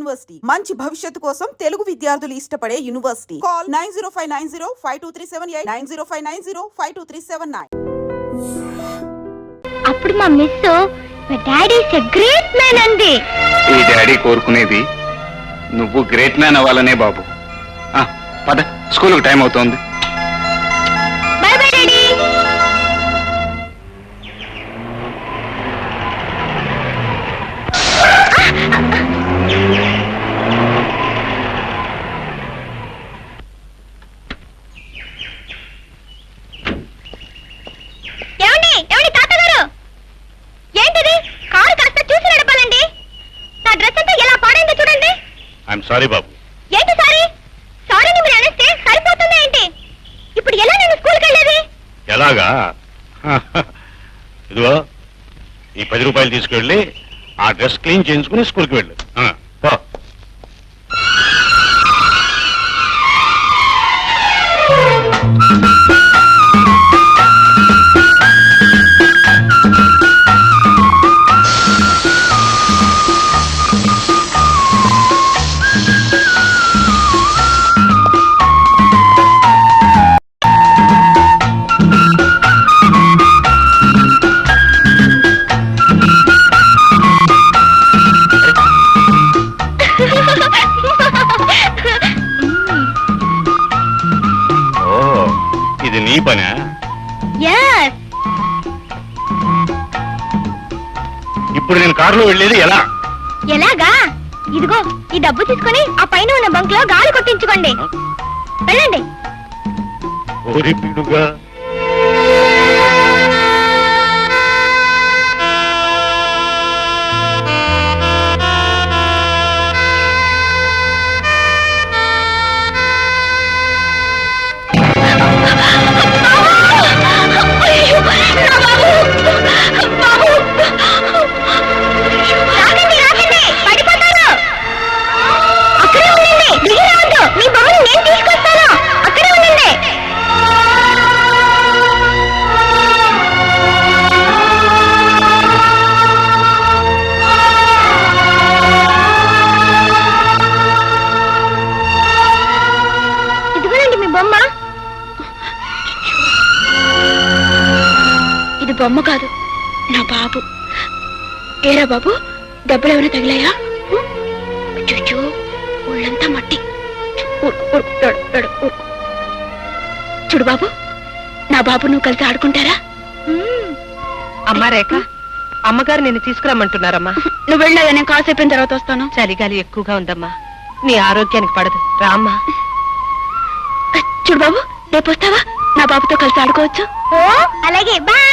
University. మంచి భవిష్యత్తు కోసం తెలుగు విద్యార్థులు ఇష్టపడే university. Call nine zero five nine zero five two three seven eight nine zero five nine zero five two three seven nine. అప్పుడు మా miss daddy is a great man అంది. ఈ daddy కోరుకునేది నువ్వు గ్రేట్ మ్యాన్ అవ్వాలనే బాబు. పద స్కూల్కి time అవుతోంది. సారీ బాబు ఏంటి సారీ? సారీని మీరు అనేస్తే సరిపోతుందా ఏంటి? ఇప్పుడు ఎలా నేను స్కూల్కి వెళ్ళేది? ఎలాగా? ఇదిగో ఈ పది రూపాయలు తీసుకెళ్ళి ఆ డ్రెస్ క్లీన్ చేయించుకుని స్కూల్కి వెళ్ళు. నీ పనా? ఎస్ ఇప్పుడు నేను కారులో వెళ్ళేది ఎలా? ఎలాగా? ఇదిగో ఈ డబ్బు తీసుకొని ఆ పైన ఉన్న బంక్లో గాలి కొట్టించుకోండి. వెళ్ళండి. ఓరి పిడుగా. బొమ్మ. ఇది బొమ్మ కాదు నా బాబు. ఏరా బాబు దెబ్బలు ఏమైనా తగిలాయా? చూచు ఒళ్ళంతా మట్టి. చూడు బాబు నా బాబు నువ్వు కలిసి ఆడుకుంటారా? అమ్మా రేఖ అమ్మగారు నిన్ను తీసుకురమ్మంటున్నారమ్మా. నువ్వు వెళ్ళగా నేను కాసేపు తర్వాత వస్తాను. చలిగాలి ఎక్కువగా ఉందమ్మా. నీ ఆరోగ్యానికి పడదు. రామ్మా. చూడు బాబు రేపు వస్తావా? నా బాబుతో కలిసి ఆడుకోవచ్చు. ఓ అలాగే బాయ్.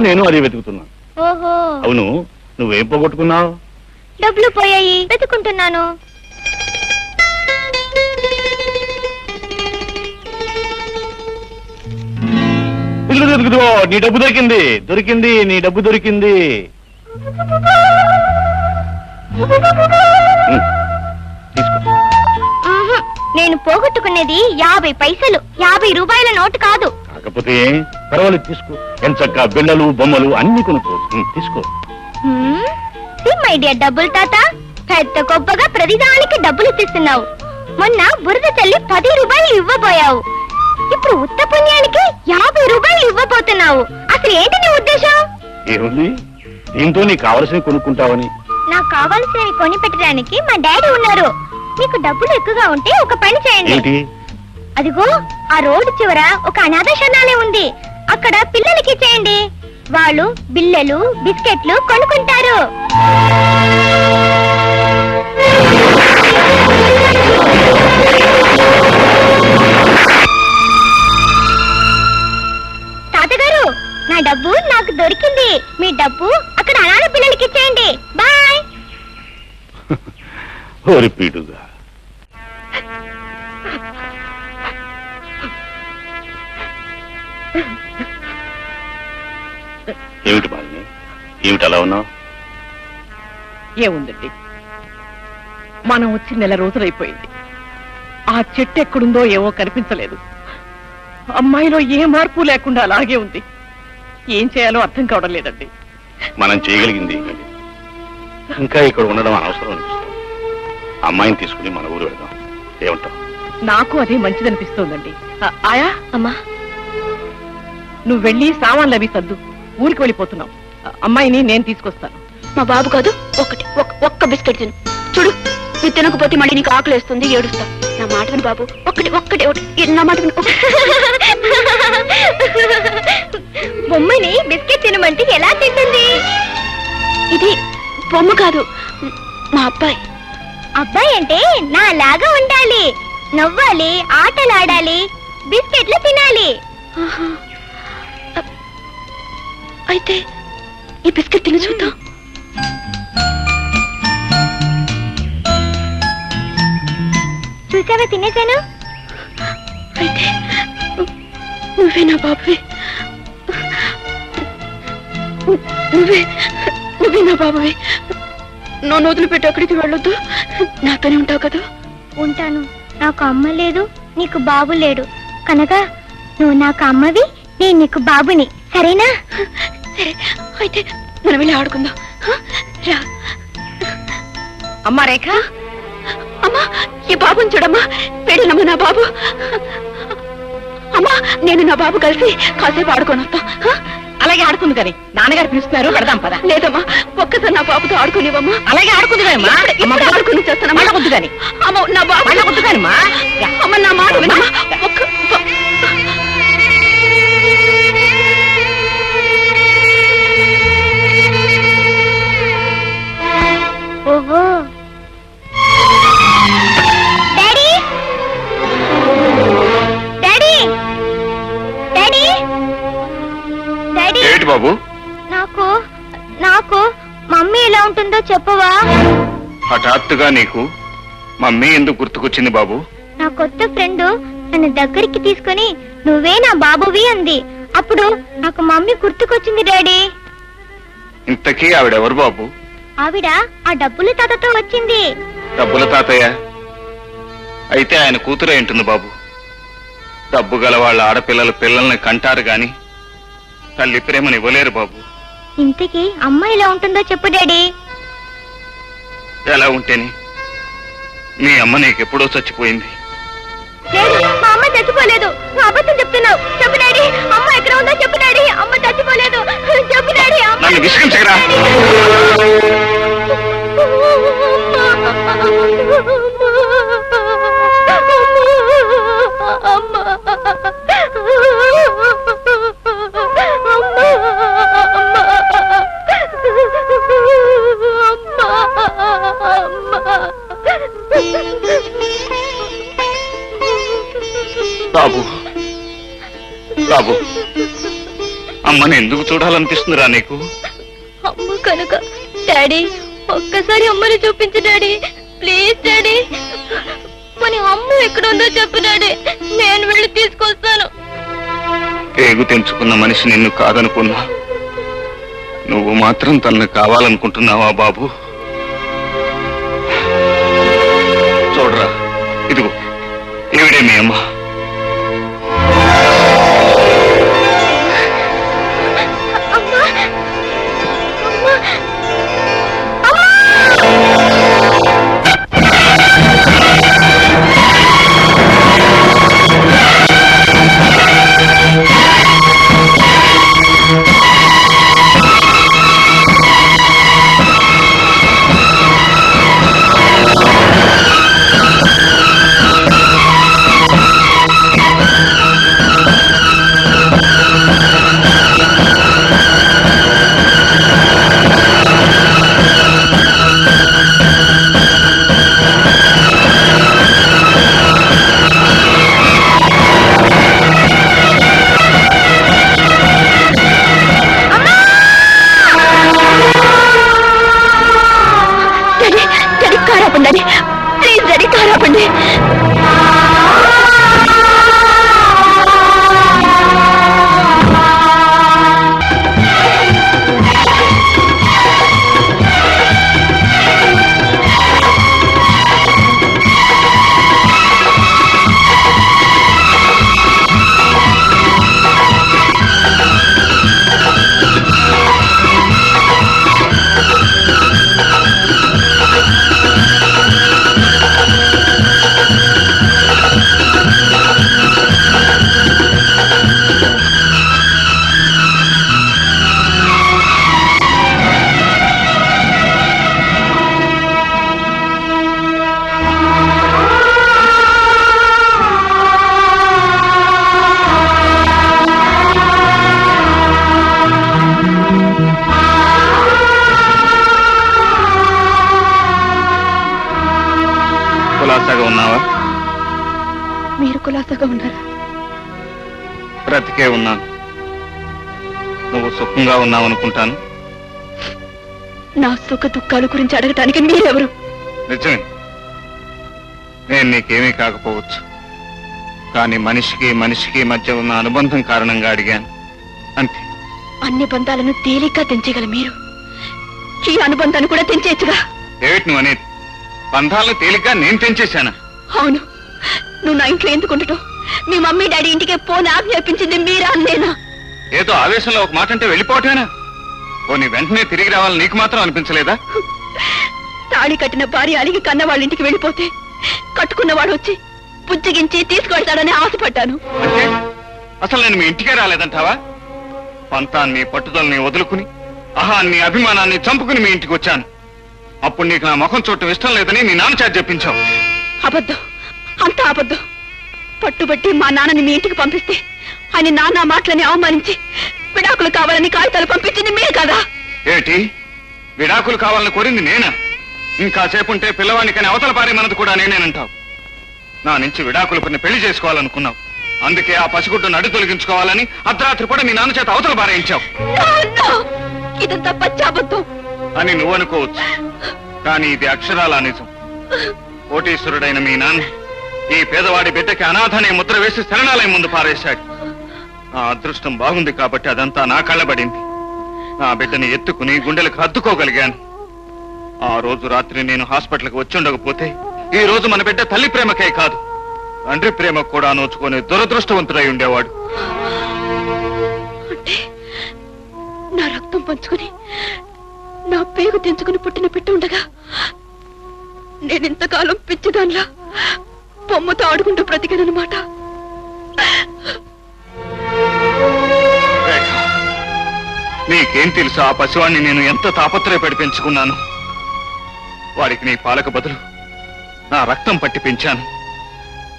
నేను అది వెతుకుతున్నా ఓహో. అవును నువ్వేం పోగొట్టుకున్నావు? డబ్బులు పోయాయి వెతుకుంటున్నాను. ఇల్లు నీ డబ్బు దొరికింది దొరికింది నీ డబ్బు దొరికింది. ఉమ్, తీసుకో. ఆహా, నేను పోగొట్టుకునేది యాభై పైసలు యాభై రూపాయల నోటు కాదు. కాకపోతే పర్వాలేదు తీసుకో. ఎంచక్క బిళ్ళలు బొమ్మలు అన్ని కొనుక్కోవచ్చు ఉమ్, తీసుకో. మై డియర్ డబ్బులు తాత? పెద్ద గొప్పగా ప్రతిదానికి డబ్బులు ఇస్తున్నావు మొన్న బురద చల్లి పది రూపాయలు ఇవ్వబోయావు. ఇప్పుడు ఉత్త పుణ్యానికి యాభై రూపాయలు ఇవ్వబోతున్నావు. అసలు ఏంటి నీ ఉద్దేశం? ఏముంది? దీంతో నీకు కావలసినవి కొనుక్కుంటావని. నాకు కావాల్సినవి కొని పెట్టడానికి మా డాడీ ఉన్నారు. మీకు డబ్బులు ఎక్కువగా ఉంటే ఒక పని చేయండి. అదిగో ఆ రోడ్డు చివర ఒక అనాథ ఉంది. అక్కడ పిల్లలకి చేయండి వాళ్ళు బిల్లలు బిస్కెట్లు కొనుక్కుంటారు. తాతగారు నా డబ్బు నాకు దొరికింది. మీ డబ్బు అక్కడ అనాథ పిల్లలకి చేయండి బాయ్. ఓరిపీడుగా ఏమిటి బాలిని? ఏమిటి అలా ఉన్నావు? ఏముందండి? మనం వచ్చి నెల రోజులైపోయింది ఆ చెట్టు ఎక్కడుందో ఏవో కనిపించలేదు. అమ్మాయిలో ఏ మార్పు లేకుండా అలాగే ఉంది. ఏం చేయాలో అర్థం కావడం లేదండి. మనం చేయగలిగింది. ఇంకా ఇక్కడ ఉండడం అనవసరం అనిపిస్తుంది. అమ్మాయిని తీసుకుని మన ఊరు వెళ్దాం. ఏమంటావు? నాకు అదే మంచిదనిపిస్తోందండి. ఆ- ఆయా? అమ్మా. నువ్వు వెళ్ళి సామాన్లు అవి సర్దు. ఊరికి వెళ్ళిపోతున్నావు ఆ అమ్మాయిని నేను తీసుకొస్తాను. మా బాబు కాదు ఒకటి ఒక్క- ఒక్క బిస్కెట్ తిను. చూడు నువ్వు తినకపోతే మళ్ళీ నీకు ఆకలి వేస్తుంది ఏడుస్తావు నా మాట విను బాబు ఒక్కటి ఒక్కటి ఒకటి నా మాట విను. బొమ్మని బిస్కెట్ తినమంటే ఎలా తింటుంది? ఇది బొమ్మ కాదు మా అబ్బాయి. అబ్బాయి అంటే నా లాగా ఉండాలి నవ్వాలి ఆటలాడాలి బిస్కెట్లు తినాలి. బిస్కెట్ తిని చూద్దాం. చూసావా తినేశాను అయితే నువ్వే నా బాబువి. నువ్వే నువ్వే నా బాబువి. నన్ను వదిలిపెట్టి అక్కడికి వెళ్ళొద్దు. నాతోనే ఉంటావు కదా. ఉంటాను. నాకు అమ్మ లేదు నీకు బాబు లేడు. కనుక నువ్వు నాకు అమ్మవి నేను నీకు బాబుని. సరేనా? సరే అయితే మనం వెళ్ళి ఆడుకుందాం? రా. అమ్మా రేఖ. అమ్మా ఈ బాబుని చూడమ్మా. పెళ్ళినమ్మా నా బాబు. అమ్మా నేను నా బాబు కలిసి కాసేపు ఆడుకొని వస్తాం? అలాగే ఆడుకుంది కానీ నాన్నగారు పిలుస్తున్నారు పెడదాం పద. లేదమ్మా ఒక్కసారి నా బాబుతో ఆడుకునేవమ్మా అలాగే ఆడుకుంది కానీ ఆడుకుని చేస్తానమ్మా వద్దు కానీ. అమ్మ నా బాబు మళ్ళా వద్దు కానీ మా అమ్మ నా మాట ఒక్క ఓహో డాడీ? డాడీ? డాడీ? డాడీ? బాబు? నాకు నాకు మమ్మీ ఎలా ఉంటుందో చెప్పవా? హఠాత్తుగా నీకు మమ్మీ ఎందుకు గుర్తుకొచ్చింది బాబు? నా కొత్త ఫ్రెండ్ నన్ను దగ్గరికి తీసుకొని నువ్వే నా బాబువి అంది. అప్పుడు నాకు మమ్మీ గుర్తుకొచ్చింది డాడీ. ఇంతకీ ఆవిడెవరు బాబు? ఆవిడ ఆ డబ్బుల తాతతో వచ్చింది. డబ్బుల తాతయ్య? అయితే ఆయన కూతురే ఉంటుంది బాబు. డబ్బు గల వాళ్ళ ఆడపిల్లలు పిల్లల్ని కంటారు గాని తల్లి ప్రేమని ఇవ్వలేరు బాబు. ఇంతకీ అమ్మ ఎలా ఉంటుందో చెప్పు డాడీ. ఎలా ఉంటేని మీ అమ్మ నీకెప్పుడో చచ్చిపోయింది. లేదు మా అమ్మ చచ్చిపోలేదు. అబద్ధం చెప్తున్నావు. చెప్పు డాడీ. అమ్మ ఎక్కడ ఉందో చెప్పు డాడీ. అమ్మ చచ్చిపోలేదు. చెప్పు డాడీ. అమ్మ నన్ను ఎందుకు చూడాలనిపిస్తుందిరా నీకు? అమ్మ కనుక డాడీ ఒక్కసారి అమ్మని చూపించు డాడీ. Please daddy. మన అమ్మ ఎక్కడ ఉందో చెప్పు డాడీ. నేను వెళ్ళి తీసుకొస్తాను. పేగు తెంచుకున్న మనిషి నిన్ను కాదనుకున్నా. నువ్వు మాత్రం తనను కావాలనుకుంటున్నావా బాబు? చూడరా ఇదిగో ఏవిడే మీ అమ్మా. కులాసాగా ఉన్నావా? మీరు కులాసగా ఉన్నారా? బ్రతికే ఉన్నాను. నువ్వు సుఖంగా ఉన్నావు అనుకుంటాను నా సుఖ దుఃఖాల గురించి అడగటానికి మీరెవరు? నిజమే. నేను నీకేమీ కాకపోవచ్చు. కానీ మనిషికి మనిషికి మధ్య ఉన్న అనుబంధం కారణంగా అడిగాను. అంతే. అన్ని బంధాలను తేలిగ్గా తెంచగల మీరు. ఈ అనుబంధాన్ని కూడా తెంచేయచ్చుగా. ఏమిటి నువ్వు అనేది? బంధాలను తేలిగ్గా నేను తెంచేశానా అవును. నువ్వు నా ఇంట్లో ఎందుకు ఉండటం? మీ మమ్మీ డాడీ ఇంటికి పోని ఆజ్ఞాపించింది మీరా నేనా? ఏదో ఆవేశంలో ఒక మాట అంటే వెళ్ళిపోవటమేనా? పోనీ వెంటనే తిరిగి రావాలని నీకు మాత్రం అనిపించలేదా? తాళి కట్టిన భార్య అలిగి కన్న వాళ్ళ ఇంటికి వెళ్ళిపోతే కట్టుకున్నవాడు వచ్చి పుచ్చగించి తీసుకువెళ్తాడని ఆశపడ్డాను. అంటే? అసలు నేను మీ ఇంటికే రాలేదంటావా? పంతాన్ని పట్టుదలని వదులుకుని అహాన్ని అభిమానాన్ని చంపుకుని మీ ఇంటికి వచ్చాను. అప్పుడు నీకు నా ముఖం చూడటం ఇష్టం లేదని నీ నాన్న చేత చెప్పించావు. అబద్ధం. అంతా అబద్ధం. పట్టుబట్టి మా నాన్నని మీ ఇంటికి పంపిస్తే ఆయన నాన్న మాటలని అవమానించి విడాకులు కావాలని కాగితాలు పంపించింది మీరు కదా. ఏమిటి విడాకులు కావాలని కోరింది నేనా? ఇంకా సేపుంటే పిల్లవాడికని అవతల పారేమన్నది కూడా నేనేనంటావు. నా నుంచి విడాకులు కొన్ని పెళ్ళి చేసుకోవాలనుకున్నావు. అందుకే ఆ పసిగుడ్డును అడ్డు తొలగించుకోవాలని అర్ధరాత్రి కూడా నీ నాన్న చేత అవతల పారేయించావు! ఇదంతా అని నువ్వు అనుకోవచ్చు. కానీ ఇది అక్షరాల నిజం. కోటీశ్వరుడైన మీ నాన్న ఈ పేదవాడి బిడ్డకి అనాథనే ముద్ర వేసి శరణాలయం ముందు పారేశాడు. నా అదృష్టం బాగుంది కాబట్టి అదంతా నా కళ్ళబడింది. నా బిడ్డని ఎత్తుకుని గుండెలకు హత్తుకోగలిగాను ఆ రోజు రాత్రి నేను హాస్పిటల్కి వచ్చి ఉండకపోతే ఈ రోజు మన బిడ్డ తల్లి ప్రేమకే కాదు. తండ్రి ప్రేమకు కూడా నోచుకొని దురదృష్టవంతుడై ఉండేవాడు. నా రక్తం పంచుకుని నా పేగు తెంచుకుని పుట్టిన బిడ్డ ఉండగా నేనింతకాలం పిచ్చిదాన్లా బొమ్మతో ఆడుకుంటూ బ్రతికానమాట నీకేం తెలుసు ఆ పశువాన్ని నేను ఎంత తాపత్రయపడి పెంచుకున్నాను? వాడికి నీ పాలక బదులు నా రక్తం పట్టి పెంచాను.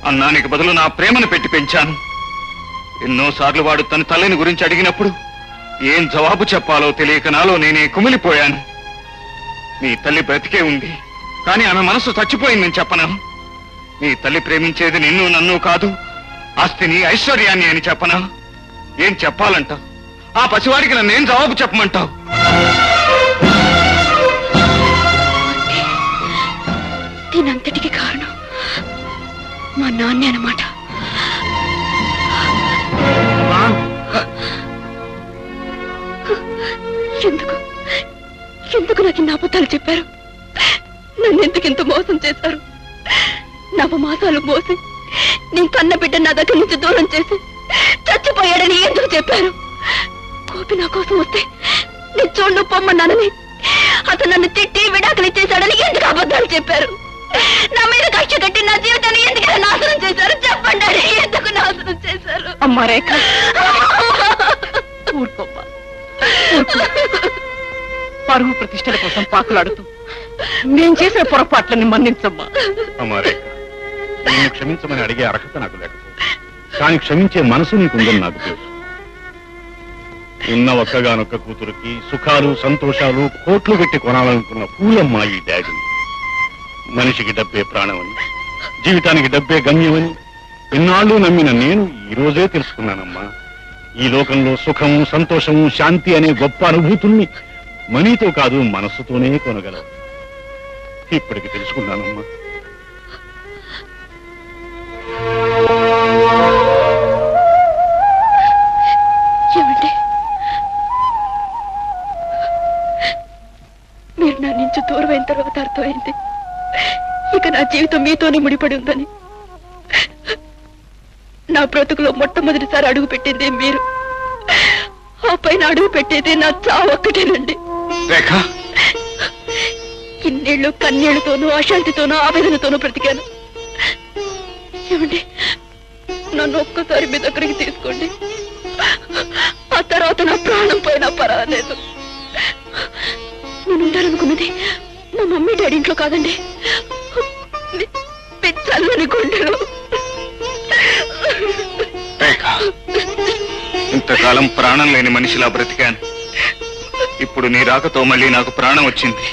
అన్నానికి బదులు నా ప్రేమను పెట్టి పెంచాను. ఎన్నోసార్లు వాడు తన తల్లిని గురించి అడిగినప్పుడు ఏం జవాబు చెప్పాలో తెలియక నాలో నేనే కుమిలిపోయాను. నీ తల్లి బ్రతికే ఉంది. కానీ ఆమె మనసు చచ్చిపోయిందని చెప్పను నీ తల్లి ప్రేమించేది నిన్ను నన్ను కాదు. ఆస్తిని ఐశ్వర్యాన్ని అని చెప్పనా ఏం చెప్పాలంటావు? ఆ పసివాడికి నన్ను ఏం జవాబు చెప్పమంటావు? దీనంతటికి కారణం మా నాన్నే అనమాట ఎందుకు? ఎందుకు నాకు ఇన్ని అబద్ధాలు చెప్పారు? నన్ను ఎందుకు ఇంత మోసం చేశారు? నవమాసాలు మోసి నీ కన్న బిడ్డ నా దగ్గర నుంచి దూరం చేసి చచ్చిపోయాడని ఎందుకు చెప్పారు? కోపి నా కోసం వస్తే నేను చూడు పొమ్మన్నానని అతను నన్ను తిట్టి విడాకులు ఇచ్చేశాడని ఎందుకు అబద్ధాలు చెప్పారు? నా మీద కక్ష కట్టి నా జీవితాన్ని ఎందుకు నాశనం చేశారు? చెప్పండి ఎందుకు నాశనం చేశారు? అమ్మ రేఖ. ఊరుకోమ్మా. పరువు ప్రతిష్టల కోసం పాకులాడుతూ నేను చేసిన పొరపాట్లని మన్నించమ్మా. నిన్ను క్షమించమని అడిగే అర్హత నాకు లేకపోతే కానీ క్షమించే మనసు నీకుందని నాకు తెలుసు. ఉన్న ఒక్కగానొక్క కూతురికి సుఖాలు సంతోషాలు కోట్లు పెట్టి కొనాలనుకున్న పూలమ్మ ఈ డాడీ. మనిషికి డబ్బే ప్రాణమని జీవితానికి డబ్బే గమ్యమని ఎన్నాళ్ళు నమ్మిన నేను ఈ రోజే తెలుసుకున్నానమ్మా. ఈ లోకంలో సుఖం సంతోషము శాంతి అనే గొప్ప అనుభూతుల్ని మనీతో కాదు మనస్సుతోనే కొనగలవు ఇప్పటికి తెలుసుకున్నానమ్మా. ఏమండి? మీరు నా నుంచి దూరమైన తర్వాత అర్థమైంది. ఇక నా జీవితం మీతోనే ముడిపడి ఉందని. నా బ్రతుకులో మొట్టమొదటిసారి అడుగు పెట్టింది మీరు. ఆ పైన అడుగు పెట్టేది నా చావొక్కటేనండి రేఖ. ఇన్నేళ్ళు కన్నీళ్ళతోనూ అశాంతితోనూ ఆవేదనతోనూ బ్రతికాను. ఏమండి? నన్ను ఒక్కసారి మీ దగ్గరికి తీసుకోండి. ఆ తర్వాత నా ప్రాణం పోయినా పర్వాలేదు. నేను ఉండాలనుకున్నది మా మమ్మీ డాడీ ఇంట్లో కాదండి. చల్లని గుండెలో. రేఖ ఇంతకాలం ప్రాణం లేని మనిషిలా బ్రతికాను. ఇప్పుడు నీ రాకతో మళ్ళీ నాకు ప్రాణం వచ్చింది.